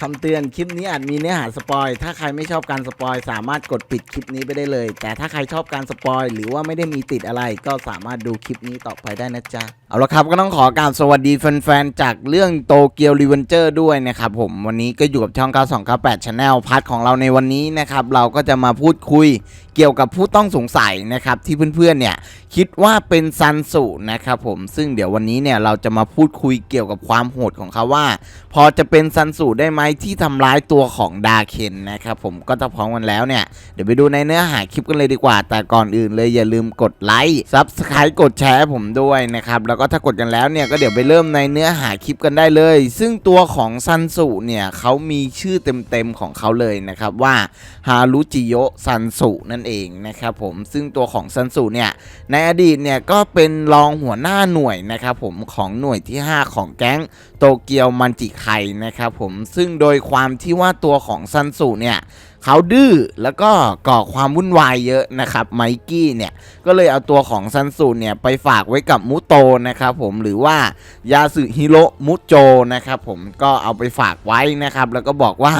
คำเตือนคลิปนี้อาจมีเนื้อหาสปอย ถ้าใครไม่ชอบการสปอย สามารถกดปิดคลิปนี้ไปได้เลย แต่ถ้าใครชอบการสปอย หรือว่าไม่ได้มีติดอะไรก็สามารถดูคลิปนี้ต่อไปได้นะจ๊ะเอาละครับก็ต้องขอกราบสวัสดีแฟนๆ จากเรื่องโตเกียวรีเวนเจอร์ด้วยนะครับผมวันนี้ก็อยู่กับช่อง 9298 Channel พาร์ทของเราในวันนี้นะครับ เราก็จะมาพูดคุยเกี่ยวกับผู้ต้องสงสัยนะครับ ที่เพื่อนๆเนี่ยคิดว่าเป็นซันสุนะครับผมซึ่งเดี๋ยววันนี้เนี่ยเราจะมาพูดคุยเกี่ยวกับความโหดของเขาว่า พอจะเป็นซันสุได้ไหมที่ทำร้ายตัวของดาเคนนะครับผมก็จะพร้อมกันแล้วเนี่ยเดี๋ยวไปดูในเนื้อหาคลิปกันเลยดีกว่า แต่ก่อนอื่นเลยอย่าลืมกดไลค์ซับสไครต์กดแชร์ผมด้วยนะครับแล้วก็ถ้ากดกันแล้วเนี่ยก็เดี๋ยวไปเริ่มในเนื้อหาคลิปกันได้เลย ซึ่งตัวของซันสุเนี่ยเขามีชื่อเต็มๆของเขาเลยนะครับว่าฮารุจิโยซันสุนั่นเองนะครับผมซึ่งตัวของซันสุเนี่ยในอดีตเนี่ยก็เป็นรองหัวหน้าหน่วยนะครับผมของหน่วยที่ 5 ของแก๊งโตเกียวมันจิไคนะครับผมซึ่งโดยความที่ว่าตัวของซันสุเนี่ย เขาดื้อแล้วก็ก่อความวุ่นวายเยอะนะครับไมกี้เนี่ยก็เลยเอาตัวของซันสุเนี่ยไปฝากไว้กับมุโตนะครับผมหรือว่ายาสึฮิโรมุโจนะครับผมก็เอาไปฝากไว้นะครับแล้วก็บอกว่า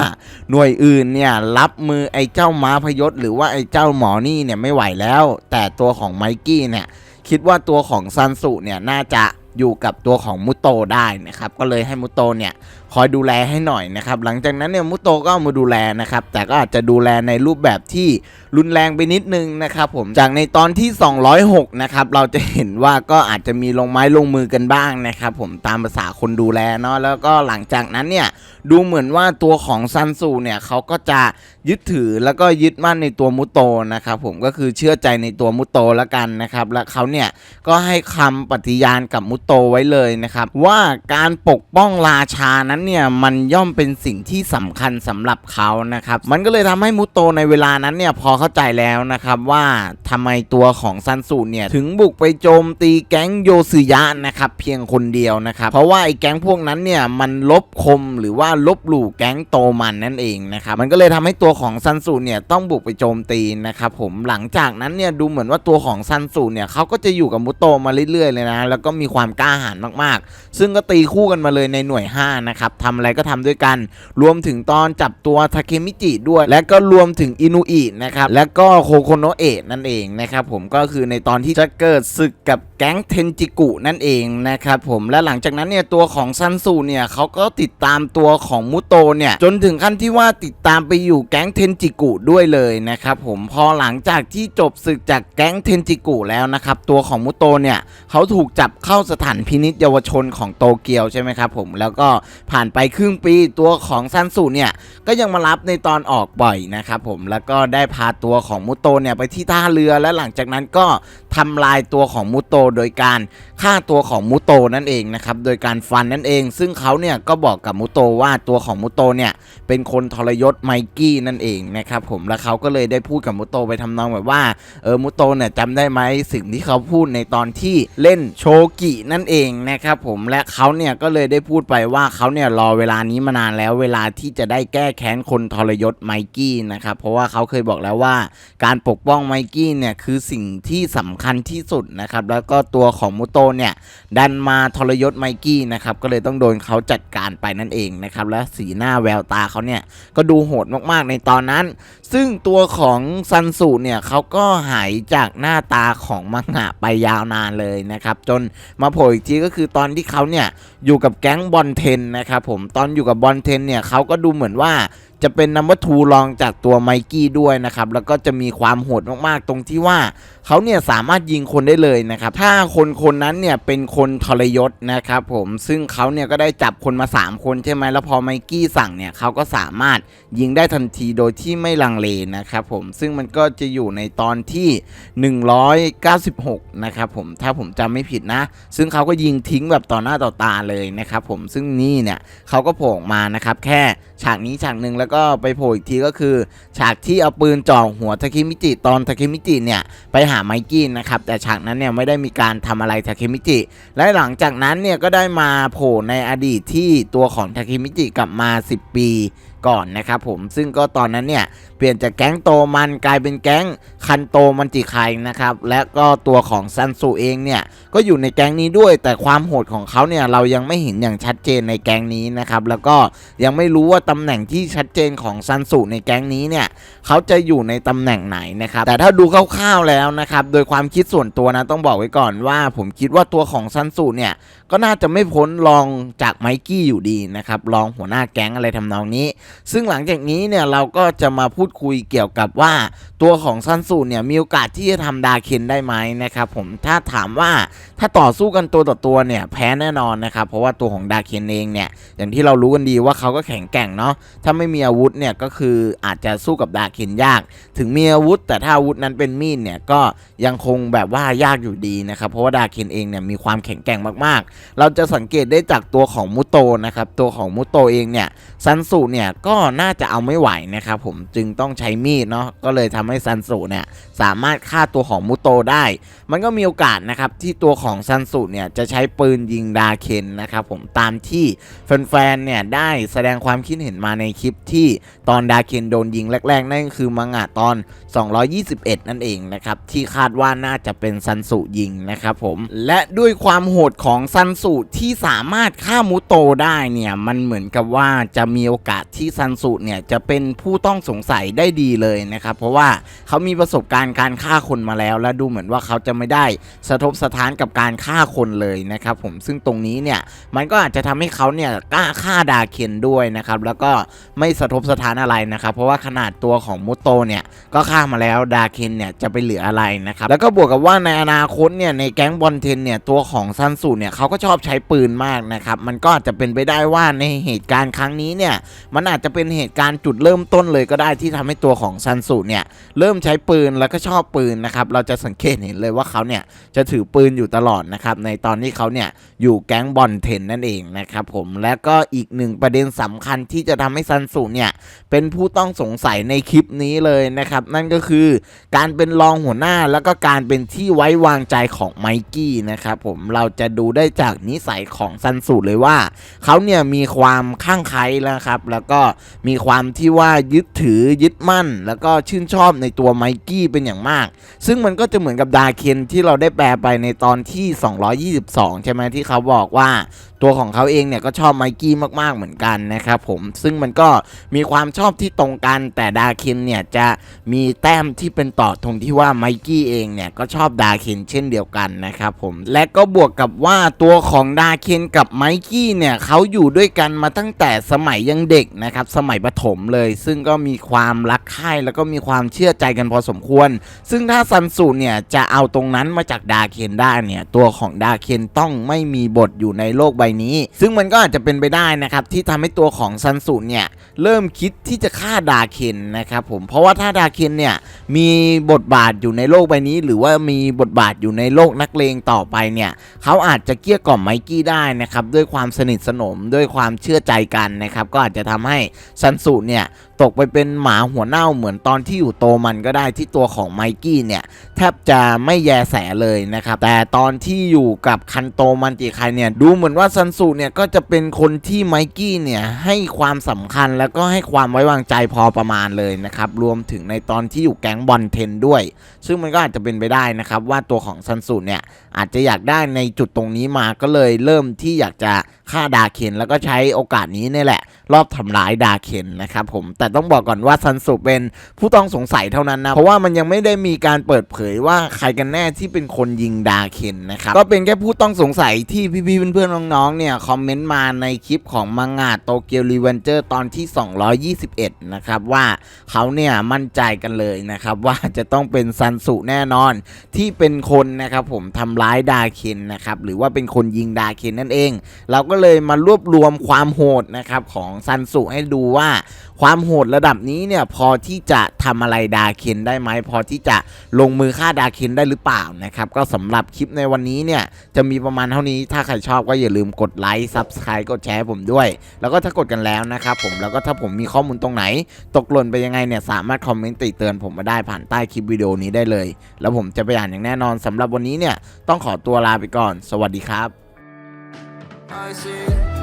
หน่วยอื่นเนี่ยรับมือไอ้เจ้าม้าพยศหรือว่าไอ้เจ้าหมอนี่เนี่ยไม่ไหวแล้ว แต่ตัวของไมกี้เนี่ยคิดว่าตัวของซันสุเนี่ยน่าจะอยู่กับตัวของมุโตได้นะครับ ก็เลยให้มุโตเนี่ยคอยดูแลให้หน่อยนะครับ หลังจากนั้นเนี่ยมุโตก็ามาดูแลนะครับ แต่ก็อาจจะดูแลในรูปแบบที่รุนแรงไปนิดนึงนะครับผมจากในตอนที่ 206 นะครับ เราจะเห็นว่าก็อาจจะมีลงไม้ลงมือกันบ้างนะครับ ผมตามภาษาคนดูแลเนาะแล้วก็หลังจากนั้นเนี่ยดูเหมือนว่าตัวของซันซูเนี่ยเขาก็จะยึดถือแล้วก็ยึดมั่นในตัวมุโตนะครับผมก็คือเชื่อใจในตัวมุโตแล้วกันนะครับและเขาเนี่ยก็ให้คำปฏิญาณกับมุโตไว้เลยนะครับว่าการปกป้องราชานั้น้นเนี่ยมันย่อมเป็นสิ่งที่สำคัญสำหรับเขานะครับมันก็เลยทำให้มุโตในเวลานั้นเนี่ยพอเข้าใจแล้วนะครับว่าทำไมตัวของซันซูเนี่ยถึงบุกไปโจมตีแก๊งโยซึยะนะครับเพียงคนเดียวนะครับเพราะว่าไอ้แก๊งพวกนั้นเนี่ยมันลบคมหรือว่าลบหลู่แก๊งโตมันนั่นเองนะครับมันก็เลยทำให้ตัวของซันสูเนี่ยต้องบุกไปโจมตีนะครับผมหลังจากนั้นเนี่ยดูเหมือนว่าตัวของซันสูเนี่ยเขาก็จะอยู่กับมุโตมาเรื่อยๆเลยนะแล้วก็มีความกล้าหาญมากๆ ซึ่งก็ตีคู่กันมาเลยในหน่วย5นะครับทำอะไรก็ทำด้วยกัน รวมถึงตอนจับตัวทาเคมิจิด้วย และก็รวมถึงอินุอินะครับและก็โคโคโนเอะนั่นเองนะครับผมก็คือในตอนที่จะเกิดศึกกับแก๊งเทนจิกุนั่นเองนะครับผมและหลังจากนั้นเนี่ยตัวของซันสูเนี่ยเขาก็ติดตามตัวของมุโตเนี่ยจนถึงขั้นที่ว่าติดตามไปอยู่แก๊งเทนจิกุด้วยเลยนะครับผมพอหลังจากที่จบศึกจากแก๊งเทนจิกุแล้วนะครับตัวของมุโตเนี่ยเขาถูกจับเข้าสถานพินิจเยาวชนของโตเกียวใช่ไหมครับผมแล้วก็ผ่านไปครึ่งปีตัวของซันสุเนี่ยก็ยังมารับในตอนออกบ่อยนะครับผมแล้วก็ได้พาตัวของมุโตเนี่ยไปที่ท่าเรือและหลังจากนั้นก็ ทำลายตัวของมุโตโดยการฆ่าตัวของมุโตนั่นเองนะครับโดยการฟันนั่นเอง ซึ่งเขาเนี่ยก็บอกกับมุโตว่าตัวของมุโตเนี่ยเป็นคนทรยศไมกี้นั่นเองนะครับผมแล้วเขาก็เลยได้พูดกับมุโตไปทำนองแบบว่าเออมุโตเนี่ยจำได้ไหมสิ่งที่เขาพูดในตอนที่เล่นโชกินั่นเองนะครับผมและเขาเนี่ยก็เลยได้พูดไปว่าเขาเนี่ยรอเวลานี้มานานแล้วเวลาที่จะได้แก้แค้นคนทรยศไมกี้นะครับเพราะว่าเขาเคยบอกแล้วว่า การปกป้องไมกี้เนี่ยคือสิ่งที่สำคัญที่สุดนะครับ แล้วก็ตัวของมุโตเนี่ย ดันมาทรยศไมกี้นะครับ ก็เลยต้องโดนเขาจัดการไปนั่นเองนะครับ และสีหน้าแววตาเขาเนี่ย ก็ดูโหดมากๆในตอนนั้นซึ่งตัวของซันสุเนี่ยเขาก็หายจากหน้าตาของมังงะไปยาวนานเลยนะครับ จนมาโผล่อีกทีก็คือตอนที่เขาเนี่ยอยู่กับแก๊งบอลเทนนะครับผมตอนอยู่กับบอลเทนเนี่ยเขาก็ดูเหมือนว่าจะเป็นนัมเบอร์ทูรองจากตัวไมกี้ด้วยนะครับ แล้วก็จะมีความโหดมากๆ ตรงที่ว่าเขาเนี่ยสามารถยิงคนได้เลยนะครับ ถ้าคนคนนั้นเนี่ยเป็นคนทรยศนะครับผมซึ่งเขาเนี่ยก็ได้จับคนมา 3 คนใช่ไหมแล้วพอไมกี้สั่งเนี่ยเขาก็สามารถยิงได้ทันทีโดยที่ไม่ลังเลนะครับผมซึ่งมันก็จะอยู่ในตอนที่ 196 นะครับผมถ้าผมจำไม่ผิดนะ ซึ่งเขาก็ยิงทิ้งแบบต่อหน้าต่อตาเลยนะครับผมซึ่งนี่เนี่ยเขาก็โผล่มานะครับแค่ฉากนี้ฉากหนึ่งแล้วก็ไปโผล่อีกทีก็คือ ฉากที่เอาปืนจ่อหัวทาเคมิจิตอนทาเคมิจิเนี่ยไปหาไมกี้นะครับแต่ฉากนั้นเนี่ยไม่ได้มีการทำอะไรทาเคมิจิและหลังจากนั้นเนี่ยก็ได้มาโผล่ในอดีตที่ตัวของทาเคมิจิกลับมา 10 ปี ก่อนนะครับผมซึ่งก็ตอนนั้นเนี่ยเปลี่ยนจากแก๊งโตมันกลายเป็นแก๊งคันโตมันจิไคนะครับและก็ตัวของซันสุเองเนี่ยก็อยู่ในแก๊งนี้ด้วย แต่ความโหดของเขาเนี่ยเรายังไม่เห็นอย่างชัดเจนในแก๊งนี้นะครับแล้วก็ยังไม่รู้ว่าตำแหน่งที่ชัดเจนของซันสุในแก๊งนี้เนี่ยเขาจะอยู่ในตำแหน่งไหนนะครับแต่ถ้าดูคร่าวๆแล้วนะครับโดยความคิดส่วนตัวนะต้องบอกไว้ก่อนว่า ผมคิดว่าตัวของซันสุเนี่ยก็น่าจะไม่พ้นรองจากไมกี้อยู่ดีนะครับรองหัวหน้าแก๊งอะไรทำนองนี้ ซึ่งหลังจากนี้เนี่ยเราก็จะมาพูดคุยเกี่ยวกับว่าตัวของซันสูเนี่ยมีโอกาสที่จะทำดาเคนได้ไหมนะครับผมถ้าถามว่าถ้าต่อสู้กันตัวต่อตัวเนี่ยแพ้แน่นอนนะครับเพราะว่าตัวของดาเคนเองเนี่ยอย่างที่เรารู้กันดีว่าเขาก็แข็งแกร่งเนาะถ้าไม่มีอาวุธเนี่ยก็คืออาจจะสู้กับดาเคนยาก ถึงมีอาวุธ แต่ถ้าอาวุธนั้นเป็นมีดเนี่ยก็ยังคงแบบว่ายากอยู่ดีนะครับเพราะว่าดาเคนเองเนี่ยมีความแข็งแกร่งมากๆเราจะสังเกตได้จากตัวของมุโตนะครับตัวของมุโตเองเนี่ยซันสุเนี่ยก็น่าจะเอาไม่ไหวนะครับผมจึงต้องใช้มีดเนาะก็เลยทำให้ซันสุเนี่ยสามารถฆ่าตัวของมุโตได้ มันก็มีโอกาสนะครับที่ตัวของซันสุเนี่ยจะใช้ปืนยิงดาเคนนะครับผมตามที่แฟนๆเนี่ยได้แสดงความคิดเห็นมาในคลิปที่ตอนดาเคนโดนยิงแรกๆนั่นก็คือมังงะตอน 221 นั่นเองนะครับที่คาดว่าน่าจะเป็นซันสุยิงนะครับผมและด้วยความโหดของซันสุที่สามารถฆ่ามุโตได้เนี่ยมันเหมือนกับว่าจะมีโอกาสที่ซันสุเนี่ยจะเป็นผู้ต้องสงสัยได้ดีเลยนะครับ เพราะว่าเขามีประสบการณ์การฆ่าคนมาแล้ว และดูเหมือนว่าเขาจะไม่ได้สะทบสะท้านกับการฆ่าคนเลยนะครับผมซึ่งตรงนี้เนี่ยมันก็อาจจะทำให้เขาเนี่ยกล้าฆ่าดาเคนด้วยนะครับแล้วก็ไม่สะทบสะท้านอะไรนะครับ เพราะว่าขนาดตัวของมุโตเนี่ยก็ฆ่ามาแล้วดาเคนเนี่ยจะไปเหลืออะไรนะครับแล้วก็บวกกับว่าในอนาคตเนี่ยในแก๊งบอลเทนเนี่ยตัวของซันสูเนี่ยเขาก็ชอบใช้ปืนมากนะครับ มันก็อาจจะเป็นไปได้ว่าในเหตุการณ์ครั้งนี้เนี่ย มันอาจจะเป็นเหตุการณ์จุดเริ่มต้นเลยก็ได้ที่ทำให้ตัวของซันสูเนี่ย เริ่มใช้ปืนแล้วก็ชอบปืนนะครับ เราจะสังเกตเห็นเลยว่าเขาเนี่ยจะถือปืนอยู่ตลอดนะครับ ในตอนที่เขาเนี่ยอยู่แก๊งบอลเทนนั่นเองนะครับผมและก็อีกหนึ่งประเด็นสำคัญที่จะทำให้ซันสูเนี่ยเป็นผู้ต้องสงสัยในคลิปนี้เลยนะครับ นั่นก็คือการเป็นรองหัวหน้าแล้วก็การเป็นที่ไว้วางใจของไมกี้นะครับผมเราจะดูได้จากนิสัยของซันสูเลยว่าเขาเนี่ยมีความข้างใครแล้วครับ แล้วก็มีความที่ว่ายึดถือยึดมั่น แล้วก็ชื่นชอบในตัวไมกี้เป็นอย่างมาก ซึ่งมันก็จะเหมือนกับดาเคนที่เราได้แปลไปในตอนที่ 222 ใช่ไหมที่เขาบอกว่าตัวของเขาเองเนี่ยก็ชอบไมกี้มากๆเหมือนกันนะครับผมซึ่งมันก็มีความชอบที่ตรงกันแต่ดาเคนเนี่ยจะมีแต้มที่เป็นต่อตรงที่ว่าไมกี้เองเนี่ยก็ชอบดาเคนเช่นเดียวกันนะครับผมและก็บวกกับว่าตัวของดาเคนกับไมกี้เนี่ยเขาอยู่ด้วยกันมาตั้งแต่สมัยยังเด็กนะครับ สมัยประถมเลย ซึ่งก็มีความรักใคร่แล้วก็มีความเชื่อใจกันพอสมควร ซึ่งถ้าซันสูเนี่ยจะเอาตรงนั้นมาจากดาเคนได้เนี่ย ตัวของดาเคนต้องไม่มีบทอยู่ในโลกใบนี้ ซึ่งมันก็อาจจะเป็นไปได้นะครับ ที่ทำให้ตัวของซันสูเนี่ยเริ่มคิดที่จะฆ่าดาเคนนะครับผมเพราะว่าถ้าดาเคนเนี่ยมีบทบาทอยู่ในโลกใบนี้ หรือว่ามีบทบาทอยู่ในโลกนักเลงต่อไปเนี่ยเขาอาจจะเกลี้ยกล่อมไมกี้ได้นะครับด้วยความสนิทสนมด้วยความเชื่อใจกันนะครับก็อาจจะทำให้ซันสูเนี่ยตกไปเป็นหมาหัวเน่าเหมือนตอนที่อยู่โตมันก็ได้ที่ตัวของไมกี้เนี่ย แทบจะไม่แยแสเลยนะครับ แต่ตอนที่อยู่กับคันโตมันจิไคเนี่ย ดูเหมือนว่าซันสุเนี่ย ก็จะเป็นคนที่ไมกี้เนี่ย ให้ความสำคัญแล้วก็ให้ความไว้วางใจพอประมาณเลยนะครับ รวมถึงในตอนที่อยู่แก๊งบอลเทนด้วย ซึ่งมันก็อาจจะเป็นไปได้นะครับ ว่าตัวของซันสุเนี่ยอาจจะอยากได้ในจุดตรงนี้มาก็เลยเริ่มที่อยากจะฆ่าดาเคนแล้วก็ใช้โอกาสนี้นี่แหละ รอบทำร้ายดาเคนนะครับผมแต่ต้องบอกก่อนว่าซันสุเป็นผู้ต้องสงสัยเท่านั้นนะ เพราะว่ามันยังไม่ได้มีการเปิดเผยว่าใครกันแน่ที่เป็นคนยิงดาเคนนะครับ ก็เป็นแค่ผู้ต้องสงสัยที่พี่ๆเพื่อนๆน้องๆเนี่ยคอมเมนต์มาในคลิปของมังงะโตเกียวรีเวนเจอร์ตอนที่ 221 นะครับว่าเขาเนี่ยมั่นใจกันเลยนะครับว่าจะต้องเป็นซันสุแน่นอนที่เป็นคนนะครับผมทำร้ายดาเคนนะครับหรือว่าเป็นคนยิงดาเคนนั่นเอง เราก็เลยมารวบรวมความโหดนะครับของซันสุให้ดูว่าความโหดระดับนี้เนี่ยพอที่จะทำอะไรดาเคนได้ไหมพอที่จะลงมือฆ่าดาเคนได้หรือเปล่านะครับก็สำหรับคลิปในวันนี้เนี่ยจะมีประมาณเท่านี้ถ้าใครชอบก็อย่าลืมกดไลค์ซับสไครต์กดแชร์ผมด้วย แล้วก็ถ้ากดกันแล้วนะครับผมแล้วก็ถ้าผมมีข้อมูลตรงไหน ตกหล่นไปยังไงเนี่ยสามารถคอมเมนต์ติเตือนผมมาได้ผ่านใต้คลิปวิดีโอนี้ได้เลย แล้วผมจะไปอ่านอย่างแน่นอนสำหรับวันนี้เนี่ยต้องขอตัวลาไปก่อน สวัสดีครับ I see